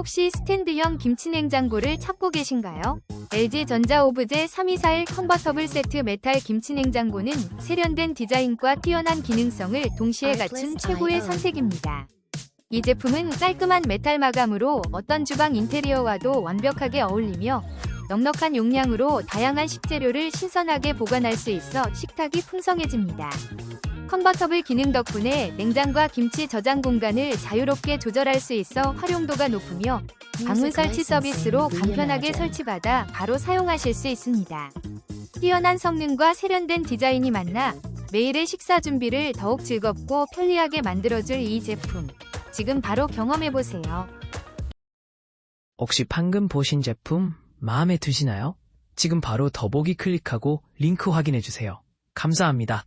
혹시 스탠드형 김치냉장고를 찾고 계신가요? LG전자 오브제 3241 컨버터블 세트 메탈 김치냉장고는 세련된 디자인과 뛰어난 기능성을 동시에 갖춘 최고의 선택입니다. 이 제품은 깔끔한 메탈 마감으로 어떤 주방 인테리어와도 완벽하게 어울리며 넉넉한 용량으로 다양한 식재료를 신선하게 보관할 수 있어 식탁이 풍성해집니다. 컨버터블 기능 덕분에 냉장과 김치 저장 공간을 자유롭게 조절할 수 있어 활용도가 높으며 방문 설치 서비스로 간편하게 설치받아 바로 사용하실 수 있습니다. 뛰어난 성능과 세련된 디자인이 만나 매일의 식사 준비를 더욱 즐겁고 편리하게 만들어줄 이 제품. 지금 바로 경험해보세요. 혹시 방금 보신 제품 마음에 드시나요? 지금 바로 더보기 클릭하고 링크 확인해주세요. 감사합니다.